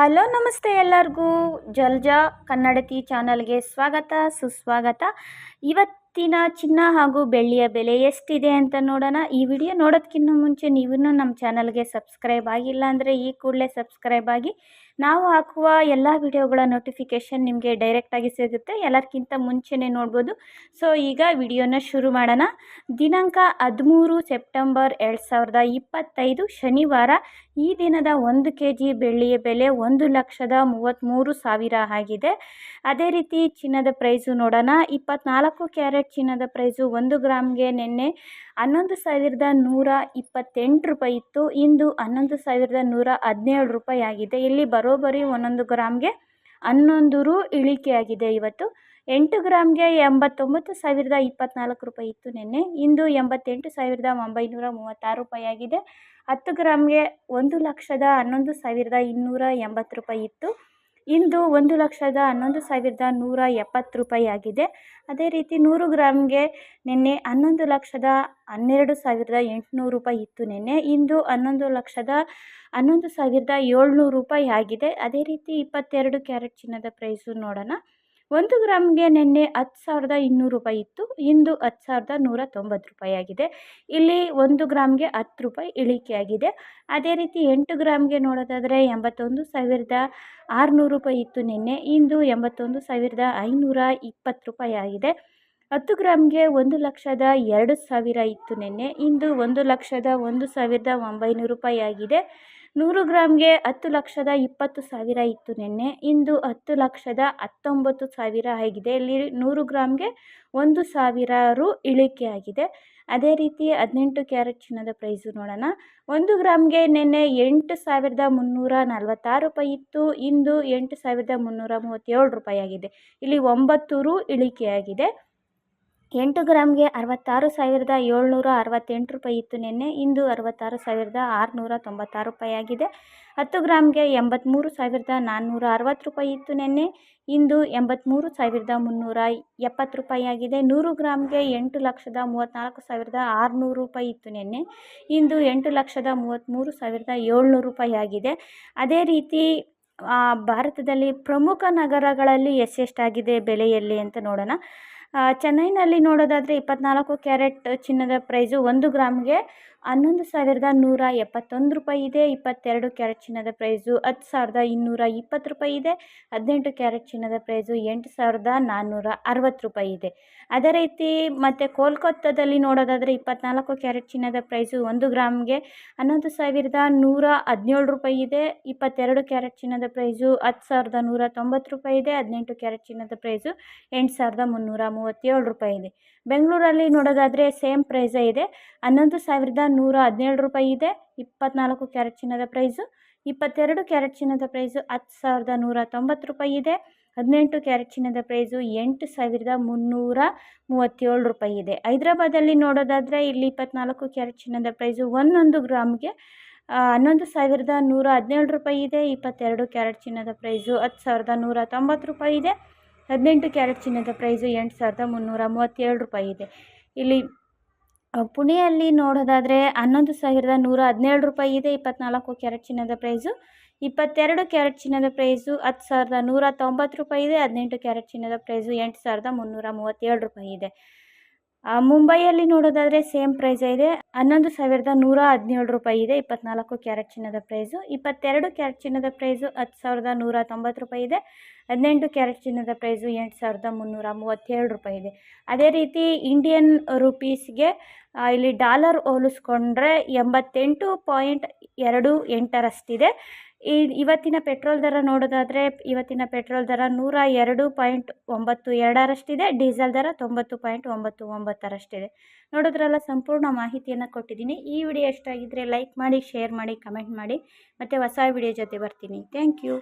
Hello, ನಮಸ್ತೆ ಎಲ್ಲರಿಗೂ. ಜಲ್ಜಾ ಕನ್ನಡತಿ ಚಾನಲ್ಗೆ ಸ್ವಾಗತ, ಸುಸ್ವಾಗತ. ಇವತ್ತಿನ ಚಿನ್ನ ಹಾಗೂ ಬೆಳ್ಳಿಯ ಬೆಲೆ ಎಷ್ಟಿದೆ ಅಂತ ನೋಡೋಣ. ಈ ವಿಡಿಯೋ ನೋಡೋದಕ್ಕಿಂತ ಮುಂಚೆ ನೀವು ನಮ್ಮ ಚಾನಲ್ಗೆ ಸಬ್ಸ್ಕ್ರೈಬ್ ಆಗಿಲ್ಲ ಅಂದರೆ ಈ ಕೂಡಲೇ ಸಬ್ಸ್ಕ್ರೈಬ್ ಆಗಿ ನಾವು ಹಾಕುವ ಎಲ್ಲ ವಿಡಿಯೋಗಳ ನೋಟಿಫಿಕೇಷನ್ ನಿಮಗೆ ಡೈರೆಕ್ಟಾಗಿ ಸಿಗುತ್ತೆ. ಎಲ್ಲರಿಗಿಂತ ಮುಂಚೆನೇ ನೋಡ್ಬೋದು. ಸೊ ಈಗ ವಿಡಿಯೋನ ಶುರು ಮಾಡೋಣ. ದಿನಾಂಕ ಹದಿಮೂರು ಸೆಪ್ಟೆಂಬರ್ ಎರಡು ಸಾವಿರದ ಇಪ್ಪತ್ತೈದು, ಶನಿವಾರ. ಈ ದಿನದ ಒಂದು ಕೆ ಜಿ ಬೆಳ್ಳಿಯ ಬೆಲೆ ಒಂದು ಲಕ್ಷದ ಮೂವತ್ತ್ಮೂರು ಸಾವಿರ ಆಗಿದೆ. ಅದೇ ರೀತಿ ಚಿನ್ನದ ಪ್ರೈಸು ನೋಡೋಣ. ಇಪ್ಪತ್ನಾಲ್ಕು ಕ್ಯಾರೆಟ್ ಚಿನ್ನದ ಪ್ರೈಸು ಒಂದು ಗ್ರಾಮ್ಗೆ ನಿನ್ನೆ ಹನ್ನೊಂದು ಸಾವಿರದ ನೂರ ಇಪ್ಪತ್ತೆಂಟು ರೂಪಾಯಿ ಇತ್ತು. ಇಂದು ಹನ್ನೊಂದು ಸಾವಿರದ ನೂರ ಹದಿನೇಳು ರೂಪಾಯಿ ಆಗಿದೆ. ಇಲ್ಲಿ ಬರೋಬ್ಬರಿ ಒಂದೊಂದು ಗ್ರಾಮ್ಗೆ ಹನ್ನೊಂದು ರು ಇಳಿಕೆಯಾಗಿದೆ ಇವತ್ತು. ಎಂಟು ಗ್ರಾಮ್ಗೆ ಎಂಬತ್ತೊಂಬತ್ತು ಸಾವಿರದ ಇಪ್ಪತ್ನಾಲ್ಕು ರೂಪಾಯಿ ಇತ್ತು ನಿನ್ನೆ. ಇಂದು ಎಂಬತ್ತೆಂಟು ಸಾವಿರದ ಒಂಬೈನೂರ ಮೂವತ್ತಾರು ರೂಪಾಯಿ ಆಗಿದೆ. ಹತ್ತು ಗ್ರಾಮ್ಗೆ ಒಂದು ಲಕ್ಷದ ಹನ್ನೊಂದು ಸಾವಿರದ ಇನ್ನೂರ ಎಂಬತ್ತು ರೂಪಾಯಿ ಇತ್ತು. ಇಂದು ಒಂದು ಲಕ್ಷದ ಹನ್ನೊಂದು ಸಾವಿರದ ನೂರ ಎಪ್ಪತ್ತು ರೂಪಾಯಿ ಆಗಿದೆ. ಅದೇ ರೀತಿ ನೂರು ಗ್ರಾಮ್ಗೆ ನಿನ್ನೆ ಹನ್ನೊಂದು ಲಕ್ಷದ ಹನ್ನೆರಡು ಸಾವಿರದ ಎಂಟುನೂರು ರೂಪಾಯಿ ಇತ್ತು ನಿನ್ನೆ. ಇಂದು ಹನ್ನೊಂದು ಲಕ್ಷದ ಹನ್ನೊಂದು ಸಾವಿರದ ಏಳ್ನೂರು ರೂಪಾಯಿ ಆಗಿದೆ. ಅದೇ ರೀತಿ ಇಪ್ಪತ್ತೆರಡು ಕ್ಯಾರೆಟ್ ಚಿನ್ನದ ಪ್ರೈಸು ನೋಡೋಣ. ಒಂದು ಗ್ರಾಮ್ಗೆ ನಿನ್ನೆ ಹತ್ತು ಸಾವಿರದ ಇನ್ನೂರು ರೂಪಾಯಿ ಇತ್ತು. ಇಂದು ಹತ್ತು ಸಾವಿರದ ನೂರ ತೊಂಬತ್ತು ರೂಪಾಯಿ ಆಗಿದೆ. ಇಲ್ಲಿ ಒಂದು ಗ್ರಾಮ್ಗೆ ಹತ್ತು ರೂಪಾಯಿ ಇಳಿಕೆಯಾಗಿದೆ ಅದೇ ರೀತಿ ಎಂಟು ಗ್ರಾಮ್ಗೆ ನೋಡೋದಾದರೆ ಎಂಬತ್ತೊಂದು ಸಾವಿರದ ಆರುನೂರು ರೂಪಾಯಿ ಇತ್ತು ನಿನ್ನೆ. ಇಂದು ಎಂಬತ್ತೊಂದು ಸಾವಿರದ ಐನೂರ ಇಪ್ಪತ್ತು ರೂಪಾಯಿ ಆಗಿದೆ. ಹತ್ತು ಗ್ರಾಮ್ಗೆ ಒಂದು ಲಕ್ಷದ ಎರಡು ಸಾವಿರ ಇತ್ತು ನಿನ್ನೆ. ಇಂದು ಒಂದು ಲಕ್ಷದ ಒಂದು ಸಾವಿರದ ಒಂಬೈನೂರು ರೂಪಾಯಿ ಆಗಿದೆ. ನೂರು ಗ್ರಾಮ್ಗೆ ಹತ್ತು ಲಕ್ಷದ ಇಪ್ಪತ್ತು ಸಾವಿರ ಇತ್ತು ನಿನ್ನೆ. ಇಂದು ಹತ್ತು ಲಕ್ಷದ ಹತ್ತೊಂಬತ್ತು ಸಾವಿರ ಆಗಿದೆ. ಇಲ್ಲಿ ನೂರು ಗ್ರಾಮ್ಗೆ ಒಂದು ಸಾವಿರ ರು ಇಳಿಕೆಯಾಗಿದೆ ಅದೇ ರೀತಿ ಹದಿನೆಂಟು ಕ್ಯಾರೆಟ್ ಚಿನ್ನದ ಪ್ರೈಸು ನೋಡೋಣ. ಒಂದು ಗ್ರಾಮ್ಗೆ ನಿನ್ನೆ ಎಂಟು ಸಾವಿರದ ಮುನ್ನೂರ ನಲವತ್ತಾರು ರೂಪಾಯಿ ಇತ್ತು. ಇಂದು ಎಂಟು ಸಾವಿರದ ಮುನ್ನೂರ ಮೂವತ್ತೇಳು ರೂಪಾಯಿ ಆಗಿದೆ. ಇಲ್ಲಿ ಒಂಬತ್ತು ರು ಇಳಿಕೆಯಾಗಿದೆ. ಎಂಟು ಗ್ರಾಮ್ಗೆ ಅರವತ್ತಾರು ಸಾವಿರದ ಏಳ್ನೂರ ಅರವತ್ತೆಂಟು ರೂಪಾಯಿ ಇತ್ತು. ನಿನ್ನೆ ಇಂದು ಅರವತ್ತಾರು ಸಾವಿರದ ಆರುನೂರ ತೊಂಬತ್ತಾರು ರೂಪಾಯಿ ಆಗಿದೆ. ಹತ್ತು ಗ್ರಾಮ್ಗೆ ಎಂಬತ್ತ್ಮೂರು ಸಾವಿರದ ನಾನ್ನೂರ ಅರವತ್ತು ರೂಪಾಯಿ ಇತ್ತು. ನಿನ್ನೆ ಇಂದು ಎಂಬತ್ತ್ಮೂರು ಸಾವಿರದ ಮುನ್ನೂರ ಎಪ್ಪತ್ತು ರೂಪಾಯಿ ಆಗಿದೆ. ನೂರು ಗ್ರಾಮ್ಗೆ ಎಂಟು ಲಕ್ಷದ ಮೂವತ್ತ್ನಾಲ್ಕು ಸಾವಿರದ ಆರುನೂರು ರೂಪಾಯಿ ಇತ್ತು. ನಿನ್ನೆ ಇಂದು ಎಂಟು ಲಕ್ಷದ ಮೂವತ್ತ್ಮೂರು ಸಾವಿರದ ಏಳ್ನೂರು ರೂಪಾಯಿ ಆಗಿದೆ. ಅದೇ ರೀತಿ ಭಾರತದಲ್ಲಿ ಪ್ರಮುಖ ನಗರಗಳಲ್ಲಿ ಎಷ್ಟೆಷ್ಟಾಗಿದೆ ಬೆಲೆಯಲ್ಲಿ ಅಂತ ನೋಡೋಣ. ಚೆನ್ನೈನಲ್ಲಿ ನೋಡೋದಾದರೆ ಇಪ್ಪತ್ನಾಲ್ಕು ಕ್ಯಾರೆಟ್ ಚಿನ್ನದ ಪ್ರೈಸು ಒಂದು ಗ್ರಾಮ್ಗೆ ಹನ್ನೊಂದು ಸಾವಿರದ ನೂರ ಎಪ್ಪತ್ತೊಂದು ರೂಪಾಯಿ ಇದೆ. ಇಪ್ಪತ್ತೆರಡು ಕ್ಯಾರೆಟ್ ಚಿನ್ನದ ಪ್ರೈಸು ಹತ್ತು ಸಾವಿರದ ಇನ್ನೂರ ಇಪ್ಪತ್ತು ರೂಪಾಯಿ ಇದೆ. ಹದಿನೆಂಟು ಕ್ಯಾರೆಟ್ ಚಿನ್ನದ ಪ್ರೈಸು ಎಂಟು ಸಾವಿರದ ನಾನ್ನೂರ ಅರವತ್ತು ರೂಪಾಯಿ ಇದೆ. ಅದೇ ರೀತಿ ಮತ್ತು ಕೋಲ್ಕತ್ತಾದಲ್ಲಿ ನೋಡೋದಾದರೆ ಇಪ್ಪತ್ನಾಲ್ಕು ಕ್ಯಾರೆಟ್ ಚಿನ್ನದ ಪ್ರೈಸು ಒಂದು ಗ್ರಾಮ್ಗೆ ಹನ್ನೊಂದು ಸಾವಿರದ ನೂರ ಹದಿನೇಳು ರೂಪಾಯಿ ಇದೆ. ಇಪ್ಪತ್ತೆರಡು ಕ್ಯಾರೆಟ್ ಚಿನ್ನದ ಪ್ರೈಸು ಹತ್ತು ಸಾವಿರದ ನೂರ ತೊಂಬತ್ತು ರೂಪಾಯಿ ಇದೆ. ಹದಿನೆಂಟು ಕ್ಯಾರೆಟ್ ಚಿನ್ನದ ಪ್ರೈಸು ಎಂಟು ಸಾವಿರದ ಮುನ್ನೂರ ಮೂವತ್ತೇಳು ರೂಪಾಯಿ ಇದೆ. ಬೆಂಗಳೂರಲ್ಲಿ ನೋಡೋದಾದರೆ ಸೇಮ್ ಪ್ರೈಸೇ ಇದೆ. ಹನ್ನೊಂದು ಸಾವಿರದ ನೂರ ಹದಿನೇಳು ರೂಪಾಯಿ ಇದೆ. ಇಪ್ಪತ್ನಾಲ್ಕು ಕ್ಯಾರೆಟ್ ಚಿನ್ನದ ಪ್ರೈಸು ಇಪ್ಪತ್ತೆರಡು ಕ್ಯಾರೆಟ್ ಚಿನ್ನದ ಪ್ರೈಸು ಹತ್ತು ಸಾವಿರದ ನೂರ ತೊಂಬತ್ತು ರೂಪಾಯಿ ಇದೆ. ಹದಿನೆಂಟು ಕ್ಯಾರೆಟ್ ಚಿನ್ನದ ಪ್ರೈಸು ಎಂಟು ಸಾವಿರದ ಮುನ್ನೂರ ಮೂವತ್ತೇಳು ರೂಪಾಯಿ ಇದೆ. ಹೈದ್ರಾಬಾದಲ್ಲಿ ನೋಡೋದಾದರೆ ಇಲ್ಲಿ ಇಪ್ಪತ್ನಾಲ್ಕು ಕ್ಯಾರೆಟ್ ಚಿನ್ನದ ಪ್ರೈಸು ಒಂದೊಂದು ಗ್ರಾಮ್ಗೆ ಹನ್ನೊಂದು ಸಾವಿರದ ನೂರ ಹದಿನೇಳು ರೂಪಾಯಿ ಇದೆ. ಇಪ್ಪತ್ತೆರಡು ಕ್ಯಾರೆಟ್ ಚಿನ್ನದ ಪ್ರೈಸು ಹತ್ತು ಸಾವಿರದ ನೂರ ತೊಂಬತ್ತು ರೂಪಾಯಿ ಇದೆ. ಹದಿನೆಂಟು ಕ್ಯಾರೆಟ್ ಚಿನ್ನದ ಪ್ರೈಸು ಎಂಟು ಸಾವಿರದ ಮುನ್ನೂರ ಮೂವತ್ತೇಳು ರೂಪಾಯಿ ಇದೆ. ಇಲ್ಲಿ ಪುಣೆಯಲ್ಲಿ ನೋಡೋದಾದರೆ ಹನ್ನೊಂದು ಸಾವಿರದ ನೂರ ಹದಿನೇಳು ರೂಪಾಯಿ ಇದೆ, ಇಪ್ಪತ್ನಾಲ್ಕು ಕ್ಯಾರೆಟ್ ಚಿನ್ನದ ಪ್ರೈಸು. ಇಪ್ಪತ್ತೆರಡು ಕ್ಯಾರೆಟ್ ಚಿನ್ನದ ಪ್ರೈಸು ಹತ್ತು ಸಾವಿರದ ನೂರ ತೊಂಬತ್ತು ರೂಪಾಯಿ ಇದೆ, ಹದಿನೆಂಟು ಕ್ಯಾರೆಟ್ ಚಿನ್ನದ ಪ್ರೈಸು ಎಂಟು ಸಾವಿರದ ಮುನ್ನೂರ ಮೂವತ್ತೇಳು ರೂಪಾಯಿ ಇದೆ. ಮುಂಬೈಯಲ್ಲಿ ನೋಡೋದಾದರೆ ಸೇಮ್ ಪ್ರೈಸ್ ಇದೆ, ಹನ್ನೊಂದು ಸಾವಿರದ ನೂರ ಹದಿನೇಳು ರೂಪಾಯಿ ಇದೆ, ಇಪ್ಪತ್ನಾಲ್ಕು ಕ್ಯಾರೆಟ್ ಚಿನ್ನದ ಪ್ರೈಸು. ಇಪ್ಪತ್ತೆರಡು ಕ್ಯಾರೆಟ್ ಚಿನ್ನದ ಪ್ರೈಸು ಹತ್ತು ಸಾವಿರದ ನೂರ ತೊಂಬತ್ತು ರೂಪಾಯಿ ಇದೆ ಹದಿನೆಂಟು ಕ್ಯಾರೆಟ್ ಚಿನ್ನದ ಪ್ರೈಸು ಎಂಟು ಸಾವಿರದ ಮುನ್ನೂರ ಮೂವತ್ತೇಳು ರೂಪಾಯಿ ಇದೆ. ಅದೇ ರೀತಿ ಇಂಡಿಯನ್ ರುಪೀಸ್ಗೆ ಇಲ್ಲಿ ಡಾಲರ್ ಹೋಲಿಸ್ಕೊಂಡ್ರೆ ಎಂಬತ್ತೆಂಟು ಪಾಯಿಂಟ್ ಎರಡು ಎಂಟರಷ್ಟಿದೆ ಈ ಇವತ್ತಿನ ಪೆಟ್ರೋಲ್ ದರ ನೋಡೋದಾದರೆ ಇವತ್ತಿನ ಪೆಟ್ರೋಲ್ ದರ ನೂರ ಎರಡು ಪಾಯಿಂಟ್ ಒಂಬತ್ತು ಎರಡರಷ್ಟಿದೆ ಡೀಸೆಲ್ ದರ ತೊಂಬತ್ತು ಪಾಯಿಂಟ್ ಒಂಬತ್ತು ಒಂಬತ್ತರಷ್ಟಿದೆ ನೋಡೋದ್ರಲ್ಲ ಸಂಪೂರ್ಣ ಮಾಹಿತಿಯನ್ನು ಕೊಟ್ಟಿದ್ದೀನಿ. ಈ ವಿಡಿಯೋ ಇಷ್ಟ ಆಗಿದ್ದರೆ ಲೈಕ್ ಮಾಡಿ ಶೇರ್ ಮಾಡಿ ಕಮೆಂಟ್ ಮಾಡಿ. ಮತ್ತು ಹೊಸ ವಿಡಿಯೋ ಜೊತೆ ಬರ್ತೀನಿ. Thank you